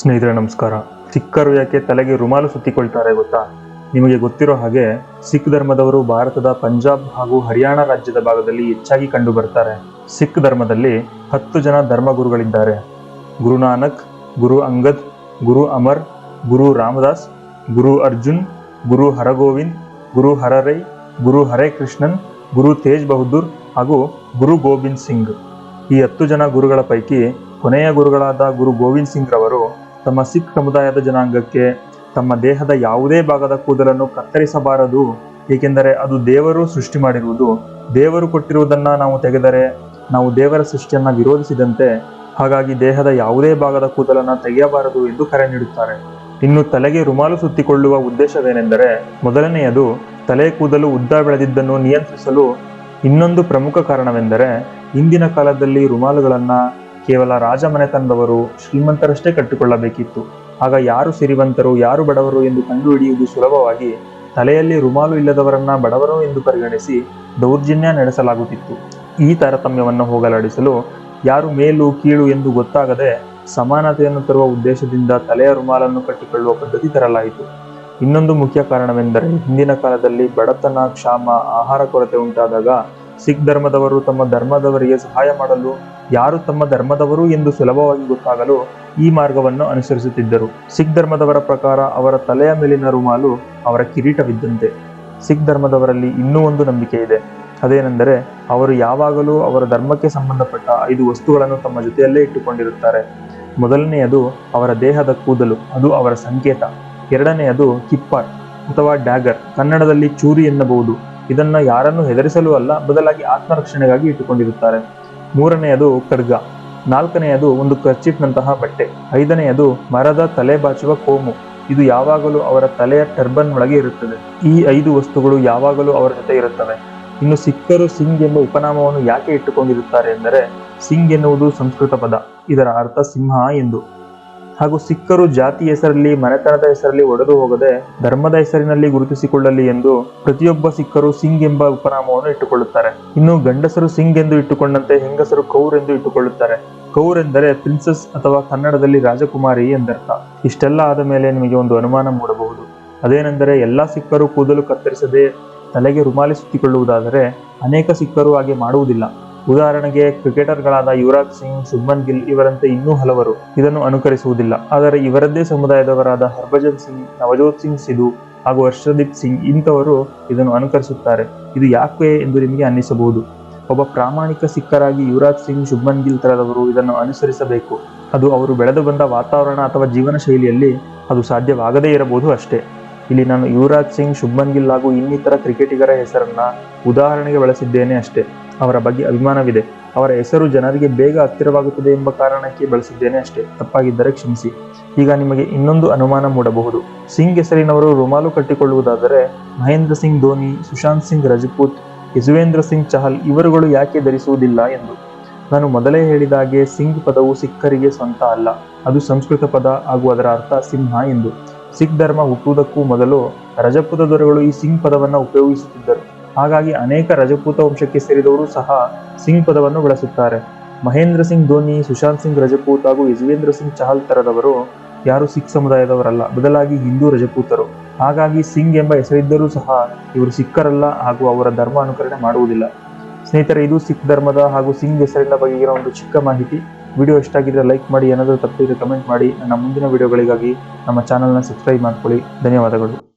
ಸ್ನೇಹಿತರೆ, ನಮಸ್ಕಾರ. ಸಿಖ್ಖರು ಯಾಕೆ ತಲೆಗೆ ರುಮಾಲು ಸುತ್ತಿಕೊಳ್ತಾರೆ ಗೊತ್ತಾ? ನಿಮಗೆ ಗೊತ್ತಿರೋ ಹಾಗೆ ಸಿಖ್ ಧರ್ಮದವರು ಭಾರತದ ಪಂಜಾಬ್ ಹಾಗೂ ಹರಿಯಾಣ ರಾಜ್ಯದ ಭಾಗದಲ್ಲಿ ಹೆಚ್ಚಾಗಿ ಕಂಡು ಬರ್ತಾರೆ. ಸಿಖ್ ಧರ್ಮದಲ್ಲಿ ಹತ್ತು ಜನ ಧರ್ಮಗುರುಗಳಿದ್ದಾರೆ. ಗುರುನಾನಕ್ ಗುರು ಅಂಗದ್, ಗುರು ಅಮರ್, ಗುರು ರಾಮದಾಸ್, ಗುರು ಅರ್ಜುನ್, ಗುರು ಹರಗೋವಿಂದ್, ಗುರು ಹರರೈ, ಗುರು ಹರೇ ಕೃಷ್ಣನ್, ಗುರು ತೇಜ್ ಬಹದ್ದೂರ್ ಹಾಗೂ ಗುರು ಗೋವಿಂದ್ ಸಿಂಗ್. ಈ ಹತ್ತು ಜನ ಗುರುಗಳ ಪೈಕಿ ಕೊನೆಯ ಗುರುಗಳಾದ ಗುರು ಗೋವಿಂದ್ ಸಿಂಗ್ ರವರು ತಮ್ಮ ಸಿಖ್ ಸಮುದಾಯದ ಜನಾಂಗಕ್ಕೆ ತಮ್ಮ ದೇಹದ ಯಾವುದೇ ಭಾಗದ ಕೂದಲನ್ನು ಕತ್ತರಿಸಬಾರದು, ಏಕೆಂದರೆ ಅದು ದೇವರು ಸೃಷ್ಟಿ ಮಾಡಿರುವುದು. ದೇವರು ಕೊಟ್ಟಿರುವುದನ್ನ ನಾವು ತೆಗೆದರೆ ನಾವು ದೇವರ ಸೃಷ್ಟಿಯನ್ನ ವಿರೋಧಿಸಿದಂತೆ, ಹಾಗಾಗಿ ದೇಹದ ಯಾವುದೇ ಭಾಗದ ಕೂದಲನ್ನ ತೆಗೆಯಬಾರದು ಎಂದು ಕರೆ ನೀಡುತ್ತಾರೆ. ಇನ್ನು ತಲೆಗೆ ರುಮಾಲು ಸುತ್ತಿಕೊಳ್ಳುವ ಉದ್ದೇಶವೇನೆಂದರೆ, ಮೊದಲನೆಯದು ತಲೆ ಕೂದಲು ಉದ್ದ ಬೆಳೆದಿದ್ದನ್ನು ನಿಯಂತ್ರಿಸಲು ಇನ್ನೊಂದು ಪ್ರಮುಖ ಕಾರಣವೆಂದರೆ, ಇಂದಿನ ಕಾಲದಲ್ಲಿ ರುಮಾಲುಗಳನ್ನ ಕೇವಲ ರಾಜ ರಾಜಮನೆತನದವರು ಶ್ರೀಮಂತರಷ್ಟೇ ಕಟ್ಟಿಕೊಳ್ಳಬೇಕಿತ್ತು. ಆಗ ಯಾರು ಸಿರಿವಂತರು, ಯಾರು ಬಡವರು ಎಂದು ಕಂಡುಹಿಡಿಯುವುದು ಸುಲಭವಾಗಿ ತಲೆಯಲ್ಲಿ ರುಮಾಲು ಇಲ್ಲದವರನ್ನ ಬಡವರು ಎಂದು ಪರಿಗಣಿಸಿ ದೌರ್ಜನ್ಯ ನಡೆಸಲಾಗುತ್ತಿತ್ತು. ಈ ತಾರತಮ್ಯವನ್ನು ಹೋಗಲಾಡಿಸಲು ಯಾರು ಮೇಲು, ಕೀಳು ಎಂದು ಗೊತ್ತಾಗದೆ ಸಮಾನತೆಯನ್ನು ತರುವ ಉದ್ದೇಶದಿಂದ ತಲೆಯ ರುಮಾಲನ್ನು ಕಟ್ಟಿಕೊಳ್ಳುವ ಪದ್ಧತಿ ತರಲಾಯಿತು. ಇನ್ನೊಂದು ಮುಖ್ಯ ಕಾರಣವೆಂದರೆ ಹಿಂದಿನ ಕಾಲದಲ್ಲಿ ಬಡತನ, ಕ್ಷಾಮ, ಆಹಾರ ಕೊರತೆ ಉಂಟಾದಾಗ ಸಿಖ್ ಧರ್ಮದವರು ತಮ್ಮ ಧರ್ಮದವರಿಗೆ ಸಹಾಯ ಮಾಡಲು ಯಾರು ತಮ್ಮ ಧರ್ಮದವರು ಎಂದು ಸುಲಭವಾಗಿ ಗೊತ್ತಾಗಲು ಈ ಮಾರ್ಗವನ್ನು ಅನುಸರಿಸುತ್ತಿದ್ದರು. ಸಿಖ್ ಧರ್ಮದವರ ಪ್ರಕಾರ ಅವರ ತಲೆಯ ಮೇಲಿನ ರುಮಾಲು ಅವರ ಕಿರೀಟವಿದ್ದಂತೆ. ಸಿಖ್ ಧರ್ಮದವರಲ್ಲಿ ಇನ್ನೂ ಒಂದು ನಂಬಿಕೆ ಇದೆ ಅದೇನೆಂದರೆ ಅವರು ಯಾವಾಗಲೂ ಅವರ ಧರ್ಮಕ್ಕೆ ಸಂಬಂಧಪಟ್ಟ ಐದು ವಸ್ತುಗಳನ್ನು ತಮ್ಮ ಜೊತೆಯಲ್ಲೇ ಇಟ್ಟುಕೊಂಡಿರುತ್ತಾರೆ. ಮೊದಲನೆಯದು ಅವರ ದೇಹದ ಕೂದಲು, ಅದು ಅವರ ಸಂಕೇತ. ಎರಡನೆಯದು ಕಿಪ್ಪರ್ ಅಥವಾ ಡ್ಯಾಗರ್. ಕನ್ನಡದಲ್ಲಿ ಚೂರಿ ಎನ್ನಬಹುದು. ಇದನ್ನ ಯಾರನ್ನು ಹೆದರಿಸಲು ಅಲ್ಲ, ಬದಲಾಗಿ ಆತ್ಮರಕ್ಷಣೆಗಾಗಿ ಇಟ್ಟುಕೊಂಡಿರುತ್ತಾರೆ. ಮೂರನೆಯದು ಖಡ್ಗ. ನಾಲ್ಕನೆಯದು ಒಂದು ಕರ್ಚಿಪ್ನಂತಹ ಬಟ್ಟೆ. ಐದನೆಯದು ಮರದ ತಲೆ ಬಾಚುವ ಕೋಮು. ಇದು ಯಾವಾಗಲೂ ಅವರ ತಲೆಯ ಟರ್ಬನ್ ಒಳಗೆ ಇರುತ್ತದೆ. ಈ ಐದು ವಸ್ತುಗಳು ಯಾವಾಗಲೂ ಅವರ ಜೊತೆ ಇರುತ್ತವೆ. ಇನ್ನು ಸಿಖ್ಖರು ಸಿಂಗ್ ಎಂಬ ಉಪನಾಮವನ್ನು ಯಾಕೆ ಇಟ್ಟುಕೊಂಡಿರುತ್ತಾರೆ ಎಂದರೆ, ಸಿಂಗ್ ಎನ್ನುವುದು ಸಂಸ್ಕೃತ ಪದ. ಇದರ ಅರ್ಥ ಸಿಂಹ ಎಂದು. ಹಾಗೂ ಸಿಖ್ಖರು ಜಾತಿ ಹೆಸರಲ್ಲಿ, ಮನೆತನದ ಹೆಸರಲ್ಲಿ ಒಡೆದು ಹೋಗದೆ ಧರ್ಮದ ಹೆಸರಿನಲ್ಲಿ ಗುರುತಿಸಿಕೊಳ್ಳಲಿ ಎಂದು ಪ್ರತಿಯೊಬ್ಬ ಸಿಖ್ಖರು ಸಿಂಗ್ ಎಂಬ ಉಪನಾಮವನ್ನು ಇಟ್ಟುಕೊಳ್ಳುತ್ತಾರೆ. ಇನ್ನು ಗಂಡಸರು ಸಿಂಗ್ ಎಂದು ಇಟ್ಟುಕೊಂಡಂತೆ ಹೆಂಗಸರು ಕೌರ್ ಎಂದು ಇಟ್ಟುಕೊಳ್ಳುತ್ತಾರೆ. ಕೌರ್ ಎಂದರೆ ಪ್ರಿನ್ಸಸ್ ಅಥವಾ ಕನ್ನಡದಲ್ಲಿ ರಾಜಕುಮಾರಿ ಎಂದರ್ಥ. ಇಷ್ಟೆಲ್ಲ ಆದ ಮೇಲೆ ನಿಮಗೆ ಒಂದು ಅನುಮಾನ ಮೂಡಬಹುದು. ಅದೇನೆಂದರೆ ಎಲ್ಲಾ ಸಿಖ್ಖರು ಕೂದಲು ಕತ್ತರಿಸದೆ ತಲೆಗೆ ರುಮಾಲಿ ಸುತ್ತಿಕೊಳ್ಳುವುದಾದರೆ ಅನೇಕ ಸಿಖ್ಖರು ಹಾಗೆ ಮಾಡುವುದಿಲ್ಲ. ಉದಾಹರಣೆಗೆ ಕ್ರಿಕೆಟರ್ಗಳಾದ ಯುವರಾಜ್ ಸಿಂಗ್, ಶುಭ್ಮನ್ ಗಿಲ್ ಇವರಂತೆ ಇನ್ನೂ ಹಲವರು ಇದನ್ನು ಅನುಕರಿಸುವುದಿಲ್ಲ. ಆದರೆ ಇವರದ್ದೇ ಸಮುದಾಯದವರಾದ ಹರ್ಭಜನ್ ಸಿಂಗ್, ನವಜೋತ್ ಸಿಂಗ್, ಸಿಧು ಹಾಗೂ ಹರ್ಷದೀಪ್ ಸಿಂಗ್ ಇಂಥವರು ಇದನ್ನು ಅನುಕರಿಸುತ್ತಾರೆ. ಇದು ಯಾಕೆ ಎಂದು ನಿಮಗೆ ಅನ್ನಿಸಬಹುದು? ಒಬ್ಬ ಪ್ರಾಮಾಣಿಕ ಸಿಕ್ಕರಾಗಿ ಯುವರಾಜ್ ಸಿಂಗ್, ಶುಭ್ಮನ್ ಗಿಲ್ ತರದವರು ಇದನ್ನು ಅನುಸರಿಸಬೇಕು. ಅದು ಅವರು ಬೆಳೆದು ಬಂದ ವಾತಾವರಣ ಅಥವಾ ಜೀವನ ಶೈಲಿಯಲ್ಲಿ ಅದು ಸಾಧ್ಯವಾಗದೇ ಇರಬಹುದು ಅಷ್ಟೇ. ಇಲ್ಲಿ ನಾನು ಯುವರಾಜ್ ಸಿಂಗ್, ಶುಭ್ಮನ್ ಗಿಲ್ ಹಾಗೂ ಇನ್ನಿತರ ಕ್ರಿಕೆಟಿಗರ ಹೆಸರನ್ನ ಉದಾಹರಣೆಗೆ ಬಳಸಿದ್ದೇನೆ ಅಷ್ಟೇ. ಅವರ ಬಗ್ಗೆ ಅಭಿಮಾನವಿದೆ. ಅವರ ಹೆಸರು ಜನರಿಗೆ ಬೇಗ ಹತ್ತಿರವಾಗುತ್ತದೆ ಎಂಬ ಕಾರಣಕ್ಕೆ ಬಳಸಿದ್ದೇನೆ ಅಷ್ಟೇ. ತಪ್ಪಾಗಿದ್ದರೆ ಕ್ಷಮಿಸಿ. ಈಗ ನಿಮಗೆ ಇನ್ನೊಂದು ಅನುಮಾನ ಮೂಡಬಹುದು. ಸಿಂಗ್ ಹೆಸರಿನವರು ರುಮಾಲು ಕಟ್ಟಿಕೊಳ್ಳುವುದಾದರೆ ಮಹೇಂದ್ರ ಸಿಂಗ್ ಧೋನಿ, ಸುಶಾಂತ್ ಸಿಂಗ್ ರಜಪೂತ್ ಯಜುವೇಂದ್ರ ಸಿಂಗ್ ಚಹಲ್ ಇವರುಗಳು ಯಾಕೆ ಧರಿಸುವುದಿಲ್ಲ ಎಂದು. ನಾನು ಮೊದಲೇ ಹೇಳಿದ ಹಾಗೆ ಸಿಂಗ್ ಪದವು ಸಿಖ್ಖರಿಗೆ ಸ್ವಂತ ಅಲ್ಲ. ಅದು ಸಂಸ್ಕೃತ ಪದ ಹಾಗೂ ಅದರ ಅರ್ಥ ಸಿಂಹ ಎಂದು. ಸಿಖ್ ಧರ್ಮ ಹುಟ್ಟುವುದಕ್ಕೂ ಮೊದಲು ರಜಪೂತ ದೊರೆಗಳು ಈ ಸಿಂಗ್ ಪದವನ್ನು ಉಪಯೋಗಿಸುತ್ತಿದ್ದರು. ಹಾಗಾಗಿ ಅನೇಕ ರಜಪೂತ ವಂಶಕ್ಕೆ ಸೇರಿದವರು ಸಹ ಸಿಂಗ್ ಪದವನ್ನು ಬಳಸುತ್ತಾರೆ. ಮಹೇಂದ್ರ ಸಿಂಗ್ ಧೋನಿ, ಸುಶಾಂತ್ ಸಿಂಗ್ ರಜಪೂತ್ ಹಾಗೂ ಯಜುವೇಂದ್ರ ಸಿಂಗ್ ಚಹಲ್ ತರದವರು ಯಾರು ಸಿಖ್ ಸಮುದಾಯದವರಲ್ಲ. ಬದಲಾಗಿ ಹಿಂದೂ ರಜಪೂತರು. ಹಾಗಾಗಿ ಸಿಂಗ್ ಎಂಬ ಹೆಸರಿದ್ದರೂ ಸಹ ಇವರು ಸಿಖ್ಖರಲ್ಲ ಹಾಗೂ ಅವರ ಧರ್ಮ ಅನುಕರಣೆ ಮಾಡುವುದಿಲ್ಲ. ಸ್ನೇಹಿತರೆ, ಇದು ಸಿಖ್ ಧರ್ಮದ ಹಾಗೂ ಸಿಂಗ್ ಹೆಸರಿನ ಬಗೆಗಿರೋ ಒಂದು ಚಿಕ್ಕ ಮಾಹಿತಿ. ವಿಡಿಯೋ ಇಷ್ಟಾಗಿದ್ರೆ ಲೈಕ್ ಮಾಡಿ, ಏನಾದರೂ ತಪ್ಪಿದ್ರೆ ಕಮೆಂಟ್ ಮಾಡಿ. ನನ್ನ ಮುಂದಿನ ವಿಡಿಯೋಗಳಿಗಾಗಿ ನಮ್ಮ ಚಾನಲ್ನ ಸಬ್ಸ್ಕ್ರೈಬ್ ಮಾಡ್ಕೊಳ್ಳಿ. ಧನ್ಯವಾದಗಳು.